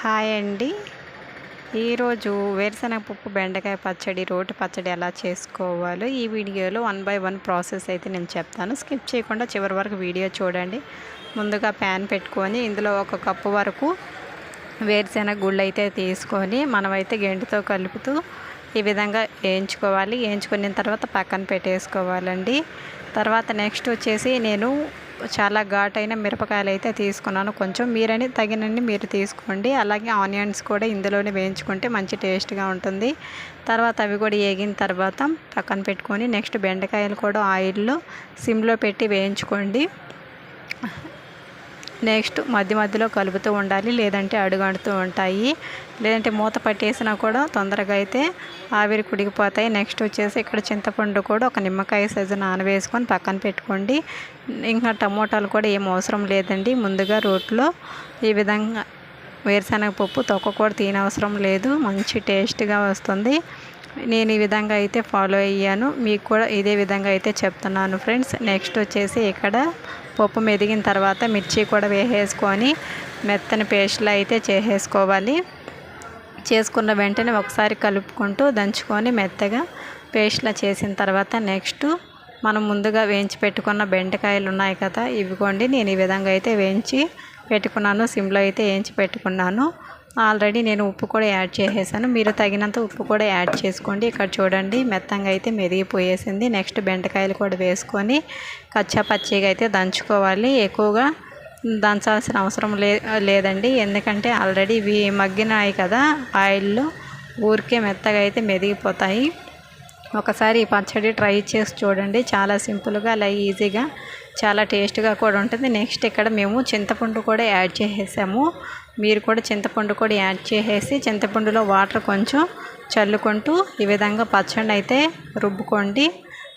Hi అండి. ఈరోజు వేరుశనగ పప్పు బెండకాయ పచ్చడి రోటి పచ్చడి ఎలా చేసుకోవాలో ఈ వీడియోలో వన్ బై వన్ ప్రాసెస్ అయితే నేను చెప్తాను. స్కిప్ చేయకుండా చివరి వరకు వీడియో చూడండి. ముందుగా ప్యాన్ పెట్టుకొని ఇందులో ఒక కప్పు వరకు వేరుశెనగ గుళ్ళు అయితే తీసుకొని మనమైతే గెంటుతో కలుపుతూ ఈ విధంగా వేయించుకోవాలి. వేయించుకున్న తర్వాత పక్కన పెట్టేసుకోవాలండి. తర్వాత నెక్స్ట్ వచ్చేసి నేను చాలా ఘాటైన మిరపకాయలు అయితే తీసుకున్నాను. కొంచెం మీరని తగినన్ని మీరు తీసుకోండి. అలాగే ఆనియన్స్ కూడా ఇందులోనే వేయించుకుంటే మంచి టేస్ట్గా ఉంటుంది. తర్వాత అవి కూడా వేగిన తర్వాత పక్కన పెట్టుకొని నెక్స్ట్ బెండకాయలు కూడా ఆయిల్లో సిమ్లో పెట్టి వేయించుకోండి. నెక్స్ట్ మధ్య మధ్యలో కలుపుతూ ఉండాలి లేదంటే అడుగంటుతూ ఉంటాయి. లేదంటే మూత పట్టేసినా కూడా తొందరగా అయితే ఆవిరి కుడికిపోతాయి నెక్స్ట్ వచ్చేసి ఇక్కడ చింతపండు కూడా ఒక నిమ్మకాయ సైజు నానవేసుకొని పక్కన పెట్టుకోండి. ఇంకా టమోటాలు కూడా ఏం అవసరం లేదండి. ముందుగా రోట్లో ఈ విధంగా వేరుశనగ పప్పు తొక్క కూడా తినవసరం లేదు. మంచి టేస్ట్గా వస్తుంది. నేను ఈ విధంగా అయితే ఫాలో అయ్యాను. మీకు కూడా ఇదే విధంగా అయితే చెప్తున్నాను ఫ్రెండ్స్ నెక్స్ట్ వచ్చేసి ఇక్కడ పప్పు మెదిగిన తర్వాత మిర్చి కూడా వేసేసుకొని మెత్తని పేస్ట్లో అయితే చేసేసుకోవాలి. చేసుకున్న వెంటనే ఒకసారి కలుపుకుంటూ దంచుకొని మెత్తగా పేస్ట్లా చేసిన తర్వాత నెక్స్ట్ మనం ముందుగా వేయించి పెట్టుకున్న బెండకాయలు ఉన్నాయి కదా ఇవిగోండి నేను ఈ విధంగా అయితే వేయించి పెట్టుకున్నాను. సిమ్లో అయితే వేయించి పెట్టుకున్నాను. ఆల్రెడీ నేను ఉప్పు కూడా యాడ్ చేసేసాను. మీరు తగినంత ఉప్పు కూడా యాడ్ చేసుకోండి. ఇక్కడ చూడండి మెత్తంగా అయితే మెదిగిపోయేసింది. నెక్స్ట్ బెండకాయలు కూడా వేసుకొని కచ్చా పచ్చిగా అయితే దంచుకోవాలి. ఎక్కువగా దంచాల్సిన అవసరం లే లేదండి. ఎందుకంటే ఆల్రెడీ ఇవి మగ్గినాయి కదా ఆయిల్లో. ఊరికే మెత్తగా అయితే మెదిగిపోతాయి. ఒకసారి ఈ పచ్చడి ట్రై చేసి చూడండి. చాలా సింపుల్గా అలా ఈజీగా చాలా టేస్ట్గా కూడా ఉంటుంది. నెక్స్ట్ ఇక్కడ మేము చింతపండు కూడా యాడ్ చేసేసాము. మీరు కూడా చింతపండు కూడా యాడ్ చేసేసి చింతపండులో వాటర్ కొంచెం చల్లుకుంటూ ఈ విధంగా పచ్చడి అయితే రుబ్బుకోండి.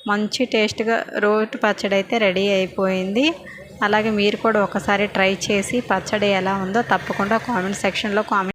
మంచి టేస్ట్గా రోటి పచ్చడి అయితే రెడీ అయిపోయింది. అలాగే మీరు కూడా ఒకసారి ట్రై చేసి పచ్చడి ఎలా ఉందో తప్పకుండా కామెంట్ సెక్షన్లో కామెంట్